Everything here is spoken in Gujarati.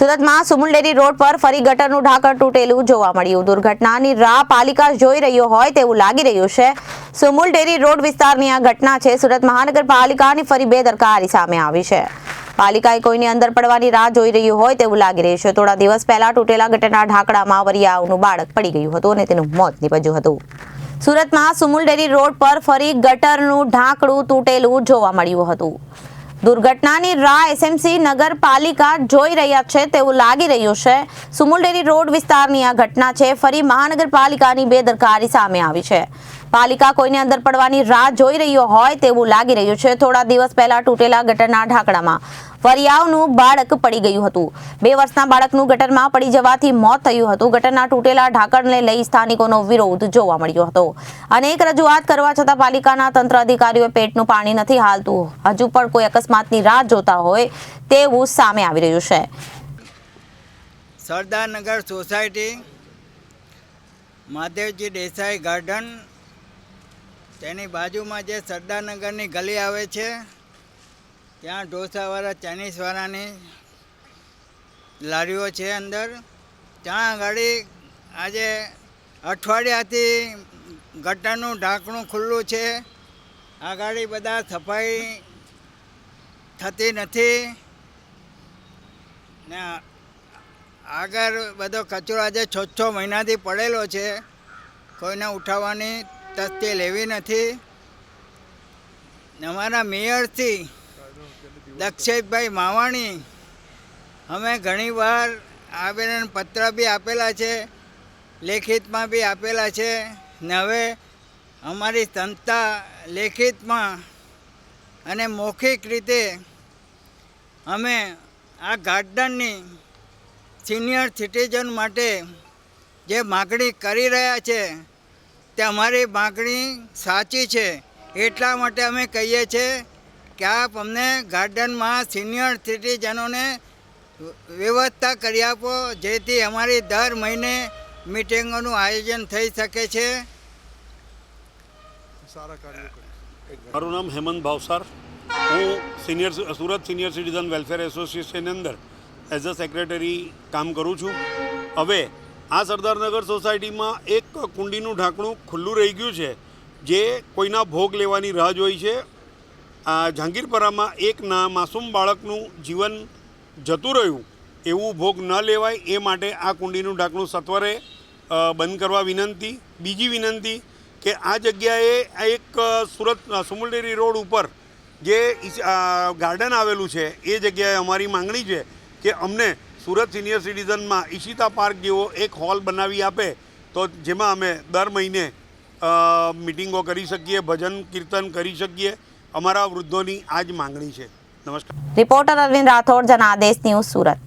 સુરતમાં સુમુલ ડેરી રોડ પર ફરી ગટરનું ઢાંકણ તૂટેલું જોવા મળ્યું. દુર્ઘટનાની રાહ પાલિકા જોઈ રહ્યો હોય તેવું લાગી રહ્યું છે. સુમુલ ડેરી રોડ વિસ્તારની આ ઘટના છે. સુરત મહાનગરપાલિકાની ફરી બેદરકારી સામે આવી છે. પાલિકાએ કોઈની અંદર પડવાની રાહ જોઈ રહ્યું હોય તેવું લાગી રહ્યું છે. થોડા દિવસ પહેલા તૂટેલા ગટરના ઢાંકણામાં વરિયાવનું બાળક પડી ગયું હતું અને તેનું મોત નીપજ્યું હતું. સુરતમાં સુમુલ ડેરી રોડ પર ફરી ગટરનું ઢાંકણું તૂટેલું જોવા મળ્યું હતું. દુર્ઘટનાની રાહ એસએમસી નગરપાલિકા જોઈ રહ્યા છે, તેવું લાગી રહ્યું છે. સુમુલડેરી રોડ વિસ્તારની આ ઘટના છે. ફરી મહાનગરપાલિકાની બેદરકારી સામે આવી છે. પાલિકા કોઈને અંદર પડવાની રાહ જોઈ રહ્યો હોય તેવું લાગી રહ્યું છે. થોડા દિવસ પહેલા તૂટેલા ગટરના ઢાંકણામાં ફરિયાવનું બાળક પડી ગયું હતું. બે વર્ષના બાળકનું ગટરમાં પડી જવાથી મોત થયું હતું. ગટરના તૂટેલા ઢાંકણને લઈ સ્થાનિકોનો વિરોધ જોવા મળ્યો હતો. અનેક રજૂઆત કરવા છતાં પાલિકાના તંત્ર અધિકારીઓએ પેટનું પાણી નથી હાલતું. હજુ પણ કોઈ અકસ્માતની રાહ જોતા હોય તેવું સામે આવી રહ્યું છે. સરદારનગર સોસાયટી, મહાદેવજી દેસાઈ ગાર્ડન તેની બાજુમાં જે સરદારનગરની ગલી આવે છે, ત્યાં ઢોસાવાળા, ચાઇનીઝવાળાની લારીઓ છે અંદર. ત્યાં આગળ આજે અઠવાડિયાથી ગટરનું ઢાંકણું ખુલ્લું છે. આગળ બધા સફાઈ થતી નથી. ને આગળ બધો કચરો આજે છ છ મહિનાથી પડેલો છે. કોઈને ઉઠાવવાની તસ્તી લેવી નથી. અમારા મેયરથી દક્ષેશભાઈ માવાણી, અમે ઘણીવાર આવેદન પત્ર બી આપેલા છે, લેખિતમાં બી આપેલા છે, ને હવે અમારી સંસ્થા લેખિતમાં અને મૌખિક રીતે અમે આ ગાર્ડનની સિનિયર સિટીઝન માટે જે માગણી કરી રહ્યા છે તે અમારી માગણી સાચી છે એટલા માટે અમે કહીએ છીએ કે આપ અમને ગાર્ડનમાં સિનિયર સિટીઝનોને વ્યવસ્થા કરી આપો જેથી અમારી દર મહિને મિટિંગોનું આયોજન થઈ શકે છે. મારું નામ હેમંત ભાવસાર. હું senior Surat senior citizen welfare એસોસિએશનની અંદર એઝ અ સેક્રેટરી કામ કરું છું. હવે આ સરદારનગર સોસાયટીમાં એક કુંડીનું ઢાંકણું ખુલ્લું રહી ગયું છે, જે કોઈના ભોગ લેવાની રાહ જોઈ છે. આ જહાંગીરપરામાં એક ના માસૂમ બાળકનું જીવન જતું રહ્યું, એવું ભોગ ન લેવાય એ માટે આ કુંડીનું ઢાંકણું સત્વરે બંધ કરવા વિનંતી. બીજી વિનંતી કે આ જગ્યાએ એક સુરત સુમુલડેરી રોડ ઉપર જે ગાર્ડન આવેલું છે, એ જગ્યાએ અમારી માંગણી છે કે અમને સુરત સિનિયર સિટીઝનમાં ઈશિતા પાર્ક જેવો એક હોલ બનાવી આપે તો જેમાં અમે દર મહિને મિટિંગો કરી શકીએ, ભજન કીર્તન કરી શકીએ. અમારા વૃદ્ધોની આ જ માંગણી છે. નમસ્કાર. Reporter Arvind Rathod, Janadesh news Surat.